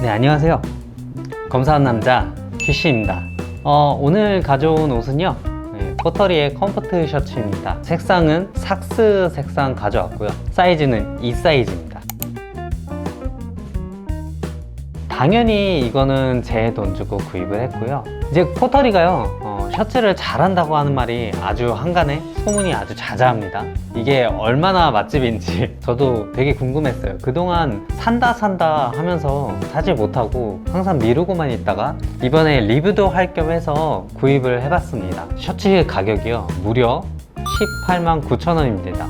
네, 안녕하세요. 검사한 남자 퀴시입니다. 어, 오늘 가져온 옷은요. 네, 포터리의 컴포트 셔츠입니다. 색상은 삭스 색상 가져왔고요. 사이즈는 이 사이즈입니다. 당연히 이거는 제 돈 주고 구입을 했고요. 이제 포터리가요, 어, 셔츠를 잘한다고 하는 말이 아주 한간에 소문이 아주 자자합니다. 이게 얼마나 맛집인지 저도 되게 궁금했어요. 그동안 산다 산다 하면서 사지 못하고 항상 미루고만 있다가 이번에 리뷰도 할 겸 해서 구입을 해봤습니다. 셔츠 가격이요, 무려 18만 9천 원입니다.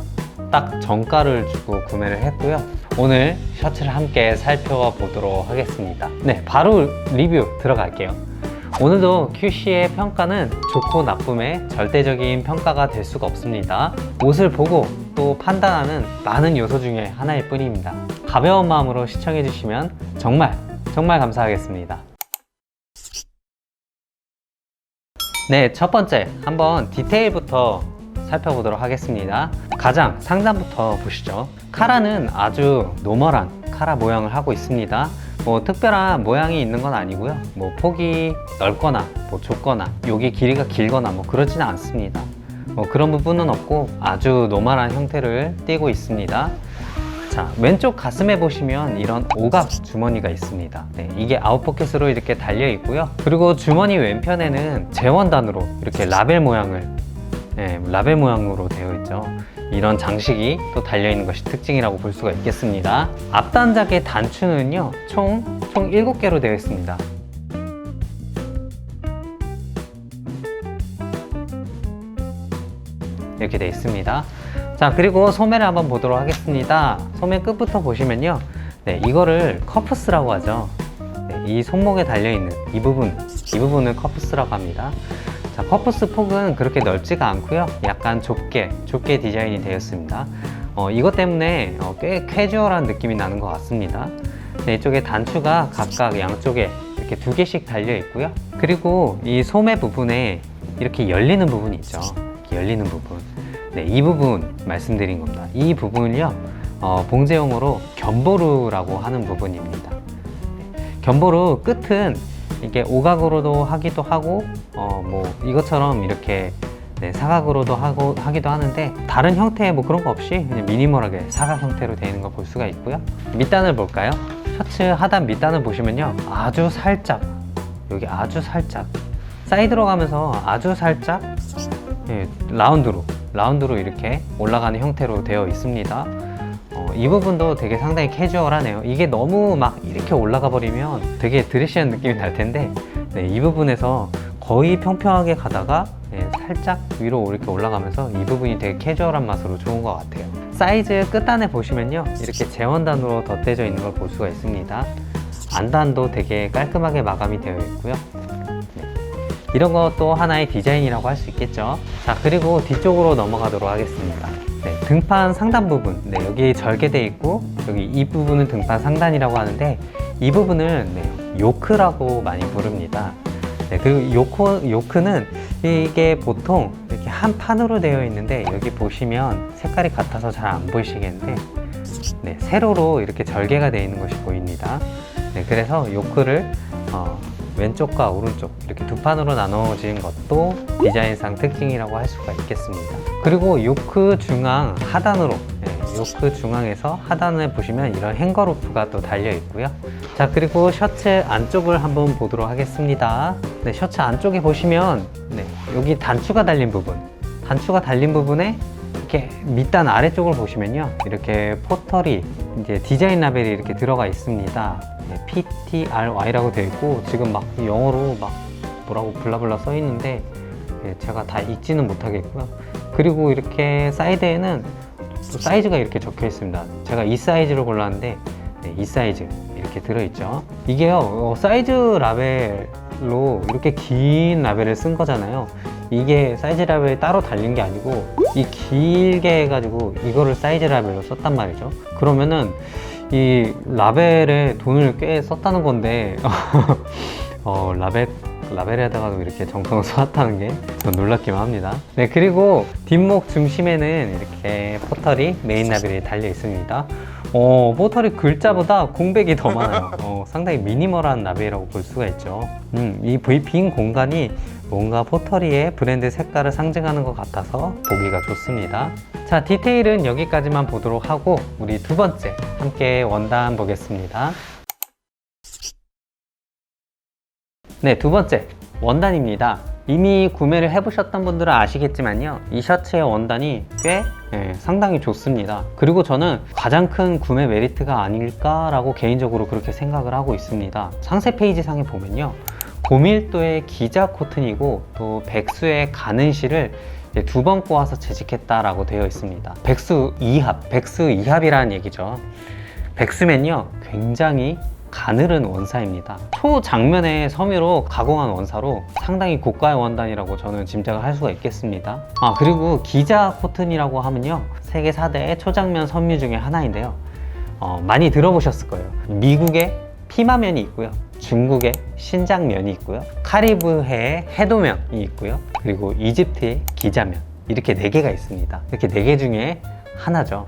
딱 정가를 주고 구매를 했고요. 오늘 셔츠를 함께 살펴보도록 하겠습니다. 네, 바로 리뷰 들어갈게요. 오늘도 QC의 평가는 좋고 나쁨의 절대적인 평가가 될 수가 없습니다. 옷을 보고 또 판단하는 많은 요소 중에 하나일 뿐입니다. 가벼운 마음으로 시청해주시면 정말, 정말 감사하겠습니다. 네, 첫 번째 한번 디테일부터 살펴보도록 하겠습니다. 가장 상단부터 보시죠. 카라는 아주 노멀한 카라 모양을 하고 있습니다. 뭐 특별한 모양이 있는 건 아니고요. 뭐 폭이 넓거나 뭐 좁거나 여기 길이가 길거나 뭐 그러지는 않습니다. 뭐 그런 부분은 없고 아주 노멀한 형태를 띠고 있습니다. 자, 왼쪽 가슴에 보시면 이런 오각 주머니가 있습니다. 네, 이게 아웃포켓으로 이렇게 달려 있고요. 그리고 주머니 왼편에는 재원단으로 이렇게 라벨 모양을 네, 라벨 모양으로 되어 있죠. 이런 장식이 또 달려 있는 것이 특징이라고 볼 수가 있겠습니다. 앞단작의 단추는요, 총, 총 7개로 되어 있습니다. 이렇게 되어 있습니다. 자, 그리고 소매를 한번 보도록 하겠습니다. 소매 끝부터 보시면요. 네, 이거를 커프스라고 하죠. 네, 이 손목에 달려있는 이 부분, 이 부분을 커프스라고 합니다. 자, 커프스 폭은 그렇게 넓지가 않고요. 약간 좁게, 좁게 디자인이 되었습니다. 어, 이것 때문에 어, 꽤 캐주얼한 느낌이 나는 것 같습니다. 네, 이쪽에 단추가 각각 양쪽에 이렇게 두 개씩 달려 있고요. 그리고 이 소매 부분에 이렇게 열리는 부분이 있죠. 열리는 부분. 네, 이 부분 말씀드린 겁니다. 이 부분을요, 어, 봉제용어로 견보루라고 하는 부분입니다. 견보루 끝은 이게 오각으로도 하기도 하고, 어, 뭐 이것처럼 이렇게 네, 사각으로도 하고 하기도 하는데 다른 형태의 뭐 그런 거 없이 그냥 미니멀하게 사각 형태로 되어 있는 걸 볼 수가 있고요. 밑단을 볼까요? 셔츠 하단 밑단을 보시면요, 아주 살짝 여기 아주 살짝 사이드로 가면서 아주 살짝 예, 라운드로 라운드로 이렇게 올라가는 형태로 되어 있습니다. 어, 이 부분도 되게 상당히 캐주얼하네요. 이게 너무 막 이렇게 올라가 버리면 되게 드레시한 느낌이 날 텐데 네, 이 부분에서 거의 평평하게 가다가 예, 살짝 위로 이렇게 올라가면서 이 부분이 되게 캐주얼한 맛으로 좋은 것 같아요. 사이즈 끝단에 보시면요. 이렇게 재원단으로 덧대져 있는 걸 볼 수가 있습니다. 안단도 되게 깔끔하게 마감이 되어 있고요. 이런 것도 하나의 디자인이라고 할 수 있겠죠. 자, 그리고 뒤쪽으로 넘어가도록 하겠습니다. 네, 등판 상단 부분. 네, 여기 절개돼 있고, 여기 이 부분은 등판 상단이라고 하는데, 이 부분을 네, 요크라고 많이 부릅니다. 네, 그리고 요크, 요크는 이게 보통 이렇게 한 판으로 되어 있는데, 여기 보시면 색깔이 같아서 잘 안 보이시겠는데, 네, 세로로 이렇게 절개가 되어 있는 것이 보입니다. 네, 그래서 요크를 어, 왼쪽과 오른쪽 이렇게 두 판으로 나눠진 것도 디자인상 특징이라고 할 수가 있겠습니다. 그리고 요크 중앙 하단으로 네, 요크 중앙에서 하단에 보시면 이런 행거 루프가 또 달려 있고요. 자 그리고 셔츠 안쪽을 한번 보도록 하겠습니다. 네, 셔츠 안쪽에 보시면 네, 여기 단추가 달린 부분, 단추가 달린 부분에 이렇게 밑단 아래쪽을 보시면요. 이렇게 포털이 이제 디자인 라벨이 이렇게 들어가 있습니다. 네, PTRY라고 되어 있고 지금 막 영어로 막 뭐라고 블라블라 써 있는데 예, 제가 다 읽지는 못하겠고요. 그리고 이렇게 사이드에는 또 사이즈가 이렇게 적혀 있습니다. 제가 이 사이즈로 골랐는데 네, 이 사이즈 이렇게 들어있죠. 이게요 어, 사이즈 라벨로 이렇게 긴 라벨을 쓴 거잖아요. 이게 사이즈 라벨이 따로 달린 게 아니고 이 길게 해가지고 이거를 사이즈 라벨로 썼단 말이죠 그러면은 이 라벨에 돈을 꽤 썼다는 건데 어, 라벨 라벨에다가도 이렇게 정성을 쏟았다는 게좀 놀랍기만 합니다. 네, 그리고 뒷목 중심에는 이렇게 포털이 메인 라벨이 달려 있습니다. 어, 포털이 글자보다 공백이 더 많아요. 어, 상당히 미니멀한 라벨이라고 볼 수가 있죠. 음, 이 빈 공간이 뭔가 포터리의 브랜드 색깔을 상징하는 것 같아서 보기가 좋습니다. 자, 디테일은 여기까지만 보도록 하고 우리 두 번째 함께 원단 보겠습니다. 네, 두 번째 원단입니다. 이미 구매를 해보셨던 분들은 아시겠지만요. 이 셔츠의 원단이 꽤 예, 상당히 좋습니다. 그리고 저는 가장 큰 구매 메리트가 아닐까라고 개인적으로 그렇게 생각을 하고 있습니다. 상세 페이지 상에 보면요. 고밀도의 기자 코튼이고 또 백수의 가는 실을 두 번 꼬아서 재직했다라고 되어 있습니다. 백수 이합, 백수 이합이라는 얘기죠. 백수면요 굉장히 가늘은 원사입니다. 초장면의 섬유로 가공한 원사로 상당히 고가의 원단이라고 저는 짐작을 할 수가 있겠습니다. 아 그리고 기자 코튼이라고 하면요 세계 4대 초장면 섬유 중에 하나인데요. 어, 많이 들어보셨을 거예요. 미국의 피마면이 있고요. 중국의 신장면이 있고요. 카리브해의 해도면이 있고요. 그리고 이집트의 기자면 이렇게 네 개가 있습니다. 이렇게 네 개 중에 하나죠.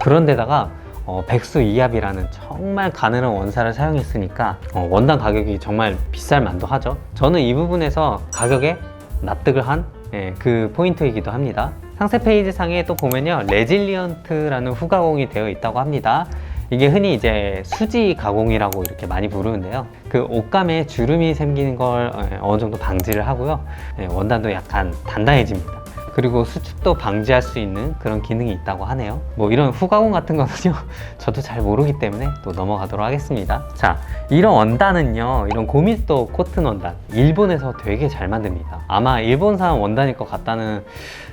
그런데다가 어, 백수 이합이라는 정말 가늘한 원사를 사용했으니까 어, 원단 가격이 정말 비쌀 만도 하죠. 저는 이 부분에서 가격에 납득을 한 예, 그 포인트이기도 합니다. 상세 페이지 상에 또 보면요, 레질리언트라는 후가공이 되어 있다고 합니다. 이게 흔히 이제 수지 가공이라고 이렇게 많이 부르는데요. 그 옷감에 주름이 생기는 걸 예, 어느 정도 방지를 하고요. 예, 원단도 약간 단단해집니다. 그리고 수축도 방지할 수 있는 그런 기능이 있다고 하네요. 뭐 이런 후가공 같은 거는요, 저도 잘 모르기 때문에 또 넘어가도록 하겠습니다. 자, 이런 원단은요, 이런 고밀도 코튼 원단, 일본에서 되게 잘 만듭니다. 아마 일본산 원단일 것 같다는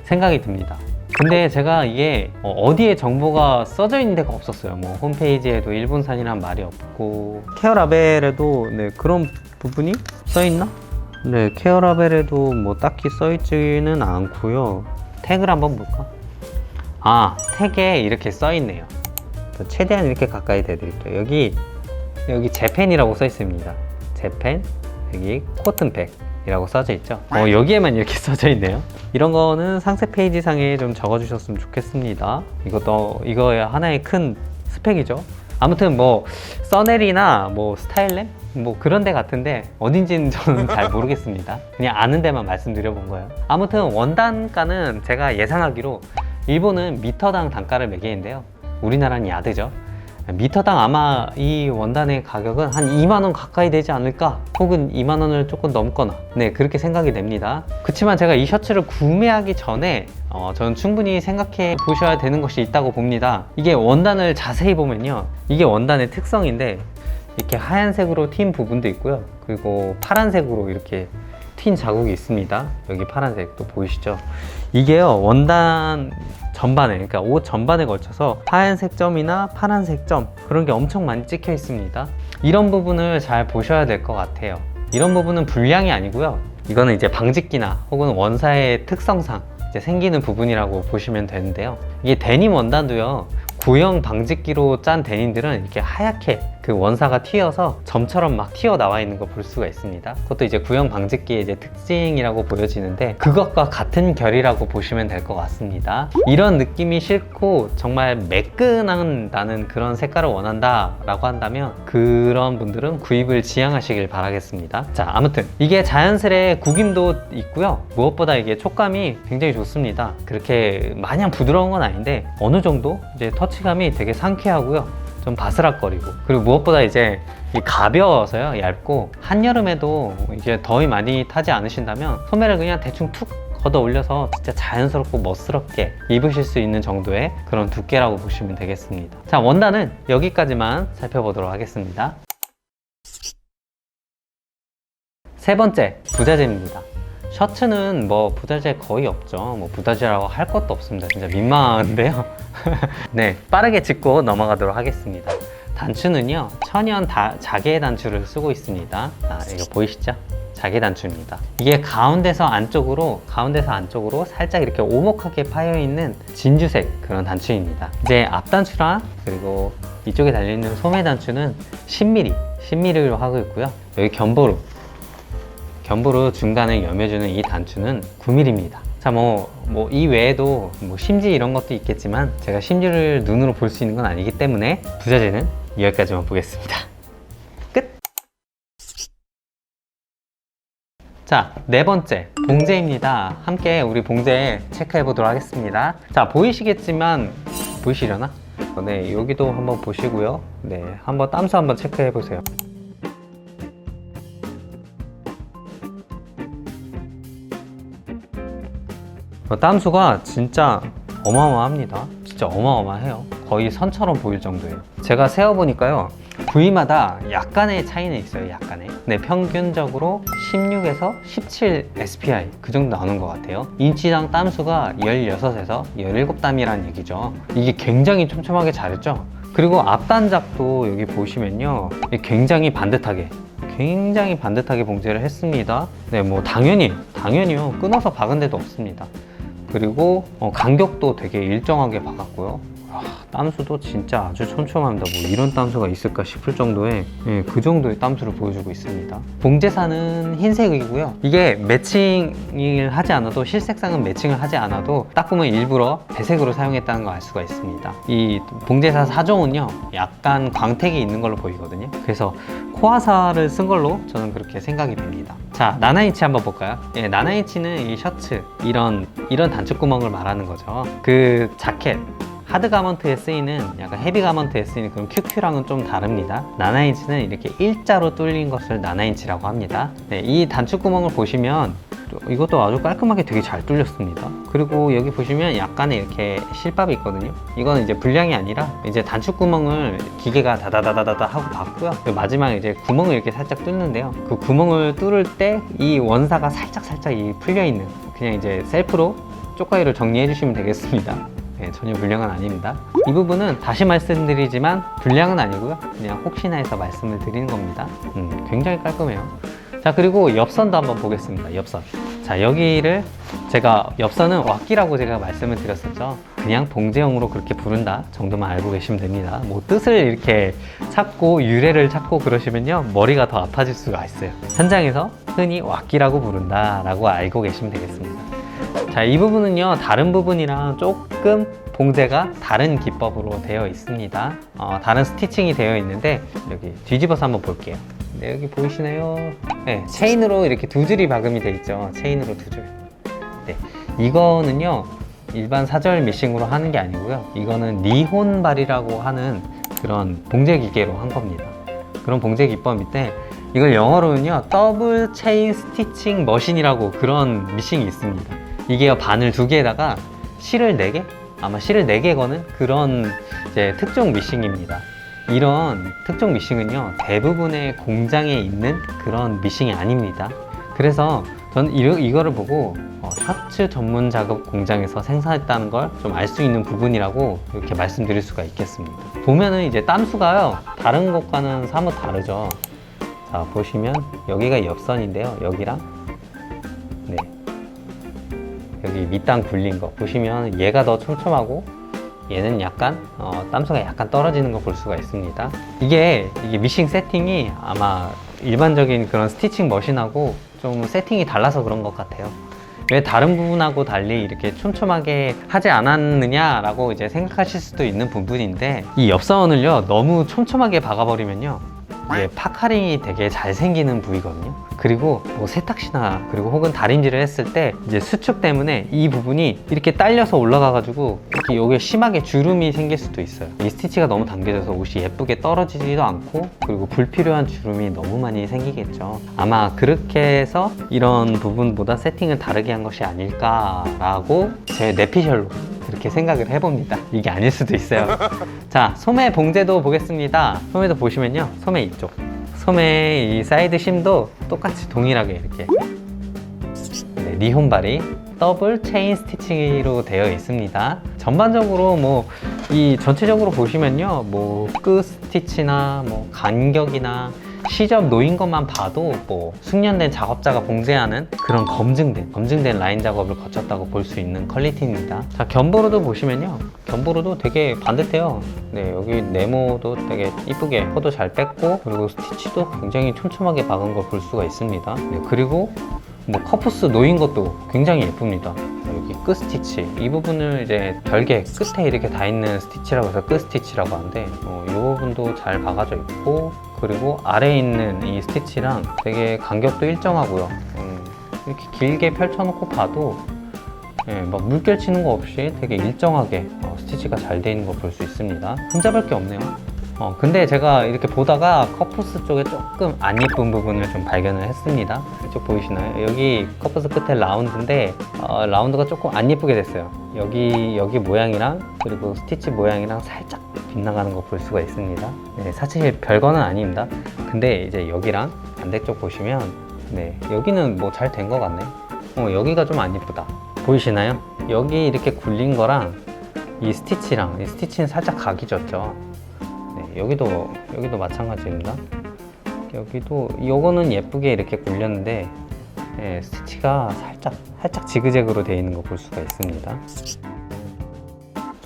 생각이 듭니다. 근데 제가 이게 어, 어디에 정보가 써져 있는 데가 없었어요. 뭐 홈페이지에도 일본산이란 말이 없고 케어 라벨에도 네, 그런 부분이 써 있나? 네, 케어 라벨에도 뭐 딱히 써 있지는 않고요. 태그를 한번 볼까? 아, 태그에 이렇게 써 있네요. 저 최대한 이렇게 가까이 대드릴게요. 여기 여기 재팬이라고 써 있습니다. 재팬 여기 코튼백 이라고 써져 있죠. 어, 여기에만 이렇게 써져 있네요. 이런 거는 상세 페이지 상에 좀 적어 주셨으면 좋겠습니다. 이것도 이거 하나의 큰 스펙이죠. 아무튼 뭐 써넬이나 뭐 스타일램 뭐 그런 데 같은데 어딘지는 저는 잘 모르겠습니다. 그냥 아는 데만 말씀드려 본 거예요. 아무튼 원단가는 제가 예상하기로 일본은 미터당 단가를 매기는데요. 우리나라는 야드죠. 미터당 아마 이 원단의 가격은 한 2만 원 가까이 되지 않을까? 혹은 2만 원을 조금 넘거나 네 그렇게 생각이 됩니다. 그렇지만 제가 이 셔츠를 구매하기 전에 어, 저는 충분히 생각해 보셔야 되는 것이 있다고 봅니다. 이게 원단을 자세히 보면요, 이게 원단의 특성인데 이렇게 하얀색으로 튄 부분도 있고요. 그리고 파란색으로 이렇게 튄 자국이 있습니다. 여기 파란색 또 보이시죠? 이게요 원단 전반에 그러니까 옷 전반에 걸쳐서 하얀색 점이나 파란색 점 그런 게 엄청 많이 찍혀 있습니다. 이런 부분을 잘 보셔야 될 것 같아요. 이런 부분은 불량이 아니고요. 이거는 이제 방직기나 혹은 원사의 특성상 이제 생기는 부분이라고 보시면 되는데요. 이게 데님 원단도요. 구형 방직기로 짠 데님들은 이렇게 하얗게 그 원사가 튀어서 점처럼 막 튀어나와 있는 거 볼 수가 있습니다. 그것도 이제 구형 방직기의 이제 특징이라고 보여지는데 그것과 같은 결이라고 보시면 될 것 같습니다. 이런 느낌이 싫고 정말 매끈한 나는 그런 색깔을 원한다 라고 한다면 그런 분들은 구입을 지향하시길 바라겠습니다. 자, 아무튼 이게 자연스레 구김도 있고요. 무엇보다 이게 촉감이 굉장히 좋습니다. 그렇게 마냥 부드러운 건 아닌데 어느 정도 이제 터치감이 되게 상쾌하고요. 좀 바스락거리고. 그리고 무엇보다 이제 이 가벼워서요 얇고. 한여름에도 이제 더위 많이 타지 않으신다면 소매를 그냥 대충 툭 걷어 올려서 진짜 자연스럽고 멋스럽게 입으실 수 있는 정도의 그런 두께라고 보시면 되겠습니다. 자 원단은 여기까지만 살펴보도록 하겠습니다. 세 번째 부자재입니다 셔츠는 뭐 부자재 거의 없죠 뭐 부자재라고 할 것도 없습니다 진짜 민망한데요 네, 빠르게 짚고 넘어가도록 하겠습니다. 단추는요, 천연 다, 자개 단추를 쓰고 있습니다. 아, 이거 보이시죠? 자개 단추입니다. 이게 가운데서 안쪽으로, 가운데서 안쪽으로 살짝 이렇게 오목하게 파여 있는 진주색 그런 단추입니다. 이제 앞 단추랑 그리고 이쪽에 달려있는 소매 단추는 10mm, 10mm로 하고 있고요. 여기 견보로, 견부르 중간을 여며주는 이 단추는 9mm입니다. 자, 뭐, 뭐, 이 외에도 뭐 심지 이런 것도 있겠지만 제가 심지를 눈으로 볼 수 있는 건 아니기 때문에 부자재는 여기까지만 보겠습니다. 끝! 자, 네 번째, 봉제입니다. 함께 우리 봉제 체크해 보도록 하겠습니다. 자, 보이시겠지만, 보이시려나? 어, 네, 여기도 한번 보시고요. 네, 한번 땀수 한번 체크해 보세요. 땀수가 진짜 어마어마합니다. 진짜 어마어마해요. 거의 선처럼 보일 정도예요. 제가 세어보니까요. 부위마다 약간의 차이는 있어요. 약간의. 네, 평균적으로 16에서 17 SPI 그 정도 나오는 것 같아요. 인치당 땀수가 16에서 17땀이라는 얘기죠. 이게 굉장히 촘촘하게 잘했죠. 그리고 앞단작도 여기 보시면요. 굉장히 반듯하게 굉장히 반듯하게 봉제를 했습니다. 네, 뭐 당연히 당연히요. 끊어서 박은 데도 없습니다. 그리고 어, 간격도 되게 일정하게 박았고요. 와, 땀수도 진짜 아주 촘촘합니다. 뭐 이런 땀수가 있을까 싶을 정도의 예, 그 정도의 땀수를 보여주고 있습니다. 봉제사는 흰색이고요. 이게 매칭을 하지 않아도 실색상은 매칭을 하지 않아도 딱 보면 일부러 배색으로 사용했다는 걸 알 수가 있습니다. 이 봉제사 사종은요, 약간 광택이 있는 걸로 보이거든요. 그래서 코화사를 쓴 걸로 저는 그렇게 생각이 됩니다. 자, 나나이치 한번 볼까요? 예, 나나이치는 이 셔츠 이런 이런 단축구멍을 말하는 거죠. 그 자켓 하드 가먼트에 쓰이는 약간 헤비 가먼트에 쓰이는 그런 QQ랑은 좀 다릅니다. 나나인치는 이렇게 일자로 뚫린 것을 나나인치라고 합니다. 네, 이 단축 구멍을 보시면 이것도 아주 깔끔하게 되게 잘 뚫렸습니다. 그리고 여기 보시면 약간의 이렇게 실밥이 있거든요. 이거는 이제 불량이 아니라 이제 단축 구멍을 기계가 다다다다다다 하고 봤고요. 그 마지막에 이제 구멍을 이렇게 살짝 뚫는데요. 그 구멍을 뚫을 때 이 원사가 살짝 살짝 이 풀려 있는 그냥 이제 셀프로 쪽가위를 정리해 주시면 되겠습니다. 네, 전혀 불량은 아닙니다. 이 부분은 다시 말씀드리지만 불량은 아니고요. 그냥 혹시나 해서 말씀을 드리는 겁니다. 음, 굉장히 깔끔해요. 자, 그리고 엽선도 한번 보겠습니다. 엽선. 자, 여기를 제가 엽선은 왁기라고 제가 말씀을 드렸었죠. 그냥 봉제형으로 그렇게 부른다 정도만 알고 계시면 됩니다. 뭐 뜻을 이렇게 찾고 유래를 찾고 그러시면요. 머리가 더 아파질 수가 있어요. 현장에서 흔히 왁기라고 부른다라고 알고 계시면 되겠습니다. 자, 이 부분은요, 다른 부분이랑 조금 봉제가 다른 기법으로 되어 있습니다. 어, 다른 스티칭이 되어 있는데, 여기 뒤집어서 한번 볼게요. 네, 여기 보이시나요? 네, 체인으로 이렇게 두 줄이 박음이 되어 있죠. 체인으로 두 줄. 네, 이거는요, 일반 사절 미싱으로 하는 게 아니고요. 이거는 리혼발이라고 하는 그런 봉제 기계로 한 겁니다. 그런 봉제 기법인데, 이걸 영어로는요, 더블 체인 스티칭 머신이라고 그런 미싱이 있습니다. 이게 바늘 두 개에다가 실을 네 개? 아마 실을 네 개 거는 그런 이제 특종 미싱입니다. 이런 특종 미싱은요, 대부분의 공장에 있는 그런 미싱이 아닙니다. 그래서 저는 이, 이거를 보고 어, 셔츠 전문 작업 공장에서 생산했다는 걸 좀 알 수 있는 부분이라고 이렇게 말씀드릴 수가 있겠습니다. 보면은 이제 땀수가요, 다른 것과는 사뭇 다르죠. 자, 보시면 여기가 옆선인데요. 여기랑 네. 여기 밑단 굴린 거 보시면 얘가 더 촘촘하고 얘는 약간 어, 땀수가 약간 떨어지는 거 볼 수가 있습니다. 이게 이게 미싱 세팅이 아마 일반적인 그런 스티칭 머신하고 좀 세팅이 달라서 그런 것 같아요. 왜 다른 부분하고 달리 이렇게 촘촘하게 하지 않았느냐라고 이제 생각하실 수도 있는 부분인데 이 옆사원을요 너무 촘촘하게 박아버리면요 이게 파카링이 되게 잘 생기는 부위거든요. 그리고 뭐 세탁시나 그리고 혹은 다림질을 했을 때 이제 수축 때문에 이 부분이 이렇게 딸려서 올라가 가지고 이렇게 여기에 심하게 주름이 생길 수도 있어요. 이 스티치가 너무 당겨져서 옷이 예쁘게 떨어지지도 않고 그리고 불필요한 주름이 너무 많이 생기겠죠. 아마 그렇게 해서 이런 부분보다 세팅을 다르게 한 것이 아닐까라고 제 내피셜로 그렇게 생각을 해봅니다. 이게 아닐 수도 있어요. 자, 소매 봉제도 보겠습니다. 소매도 보시면요. 소매 이쪽. 소매 이 사이드 심도 똑같이 동일하게 이렇게 네, 리혼발이 더블 체인 스티치로 되어 있습니다. 전반적으로 뭐 이 전체적으로 보시면요, 뭐 끝 스티치나 뭐 간격이나 시접 놓인 것만 봐도 뭐 숙련된 작업자가 봉제하는 그런 검증된 검증된 라인 작업을 거쳤다고 볼 수 있는 퀄리티입니다. 자 견보로도 보시면요, 견보로도 되게 반듯해요. 네 여기 네모도 되게 이쁘게 포도 잘 뺐고 그리고 스티치도 굉장히 촘촘하게 박은 걸 볼 수가 있습니다. 네, 그리고 뭐 커프스 놓인 것도 굉장히 예쁩니다. 여기 끝 스티치 이 부분을 이제 별개 끝에 이렇게 다 있는 스티치라고 해서 끝 스티치라고 하는데 어, 이 부분도 잘 박아져 있고 그리고 아래에 있는 이 스티치랑 되게 간격도 일정하고요. 음, 이렇게 길게 펼쳐놓고 봐도 예, 막 물결 치는 거 없이 되게 일정하게 어, 스티치가 잘 돼 있는 거 볼 수 있습니다. 흠잡을 게 없네요. 어, 근데 제가 이렇게 보다가 커프스 쪽에 조금 안 예쁜 부분을 좀 발견을 했습니다. 이쪽 보이시나요? 여기 커프스 끝에 라운드인데, 어, 라운드가 조금 안 예쁘게 됐어요. 여기, 여기 모양이랑, 그리고 스티치 모양이랑 살짝 빗나가는 거 볼 수가 있습니다. 네, 사실 별거는 아닙니다. 근데 이제 여기랑 반대쪽 보시면, 네, 여기는 뭐 잘 된 것 같네. 어, 여기가 좀 안 예쁘다. 보이시나요? 여기 이렇게 굴린 거랑 이 스티치랑, 이 스티치는 살짝 각이 졌죠. 네, 여기도 여기도 마찬가지입니다. 여기도 요거는 예쁘게 이렇게 굴렸는데 예, 스티치가 살짝 살짝 지그재그로 되어 있는 거 볼 수가 있습니다.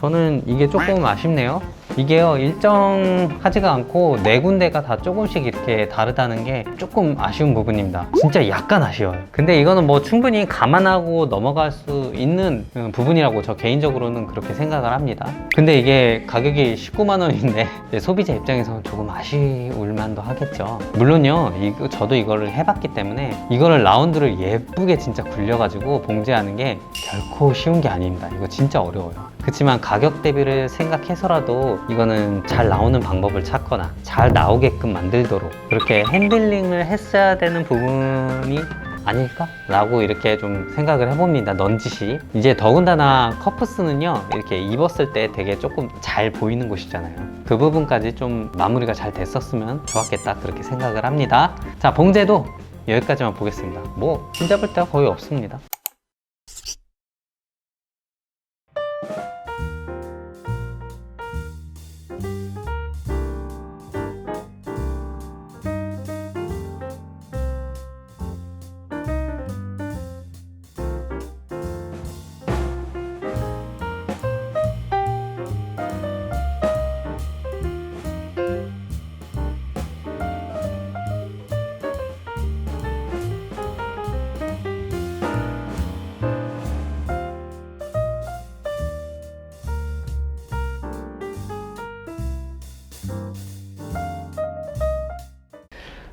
저는 이게 조금 아쉽네요. 이게요 일정하지가 않고 네 군데가 다 조금씩 이렇게 다르다는 게 조금 아쉬운 부분입니다. 진짜 약간 아쉬워요. 근데 이거는 뭐 충분히 감안하고 넘어갈 수 있는 음, 부분이라고 저 개인적으로는 그렇게 생각을 합니다. 근데 이게 가격이 19만 원인데 소비자 입장에서는 조금 아쉬울 만도 하겠죠. 물론요, 이거 저도 이거를 해봤기 때문에 이거를 라운드를 예쁘게 진짜 굴려가지고 봉제하는 게 결코 쉬운 게 아닙니다. 이거 진짜 어려워요. 그렇지만 가격 대비를 생각해서라도 이거는 잘 나오는 방법을 찾거나 잘 나오게끔 만들도록 그렇게 핸들링을 했어야 되는 부분이 아닐까? 라고 이렇게 좀 생각을 해봅니다. 넌지시. 이제 더군다나 커프스는요, 이렇게 입었을 때 되게 조금 잘 보이는 곳이잖아요. 그 부분까지 좀 마무리가 잘 됐었으면 좋았겠다. 그렇게 생각을 합니다. 자, 봉제도 여기까지만 보겠습니다. 뭐, 흠잡을 데가 거의 없습니다.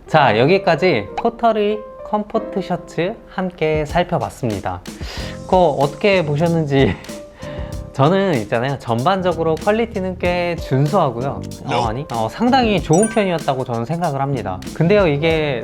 자, 여기까지 포터리 컴포트 셔츠 함께 살펴봤습니다. 그거 어떻게 보셨는지 저는 있잖아요. 전반적으로 퀄리티는 꽤 준수하고요. 어, 아니, 어, 상당히 좋은 편이었다고 저는 생각을 합니다. 근데요, 이게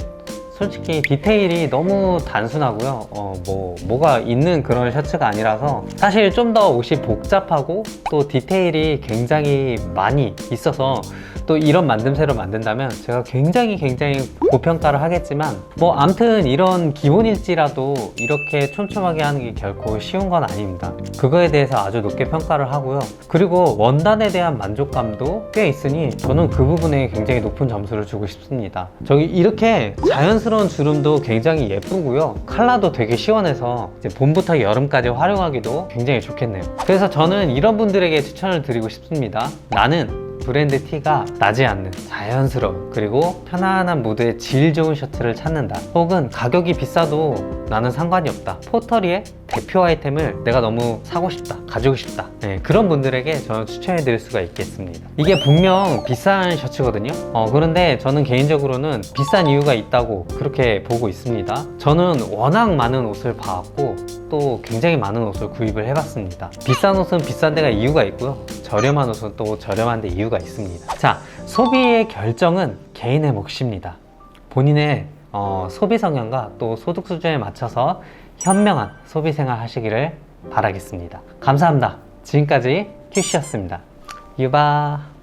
솔직히 디테일이 너무 단순하고요. 어, 뭐, 뭐가 있는 그런 셔츠가 아니라서 사실 좀 더 옷이 복잡하고 또 디테일이 굉장히 많이 있어서 또 이런 만듦새로 만든다면 제가 굉장히 굉장히 고평가를 하겠지만 뭐 암튼 이런 기본일지라도 이렇게 촘촘하게 하는 게 결코 쉬운 건 아닙니다. 그거에 대해서 아주 높게 평가를 하고요. 그리고 원단에 대한 만족감도 꽤 있으니 저는 그 부분에 굉장히 높은 점수를 주고 싶습니다. 저기 이렇게 자연스러운 주름도 굉장히 예쁘고요. 컬러도 되게 시원해서 이제 봄부터 여름까지 활용하기도 굉장히 좋겠네요. 그래서 저는 이런 분들에게 추천을 드리고 싶습니다. 나는 브랜드 티가 나지 않는 자연스러운 그리고 편안한 무드의 질 좋은 셔츠를 찾는다. 혹은 가격이 비싸도 나는 상관이 없다. 포터리의 대표 아이템을 내가 너무 사고 싶다 가지고 싶다. 네, 그런 분들에게 저는 추천해 드릴 수가 있겠습니다. 이게 분명 비싼 셔츠거든요. 어, 그런데 저는 개인적으로는 비싼 이유가 있다고 그렇게 보고 있습니다. 저는 워낙 많은 옷을 봐왔고 또 굉장히 많은 옷을 구입을 해봤습니다. 비싼 옷은 비싼 데가 이유가 있고요 저렴한 옷은 또 저렴한 데 이유가 있습니다. 자, 소비의 결정은 개인의 몫입니다. 본인의 어, 소비 성향과 또 소득 수준에 맞춰서 현명한 소비 생활 하시기를 바라겠습니다. 감사합니다. 지금까지 큐시였습니다. 유바.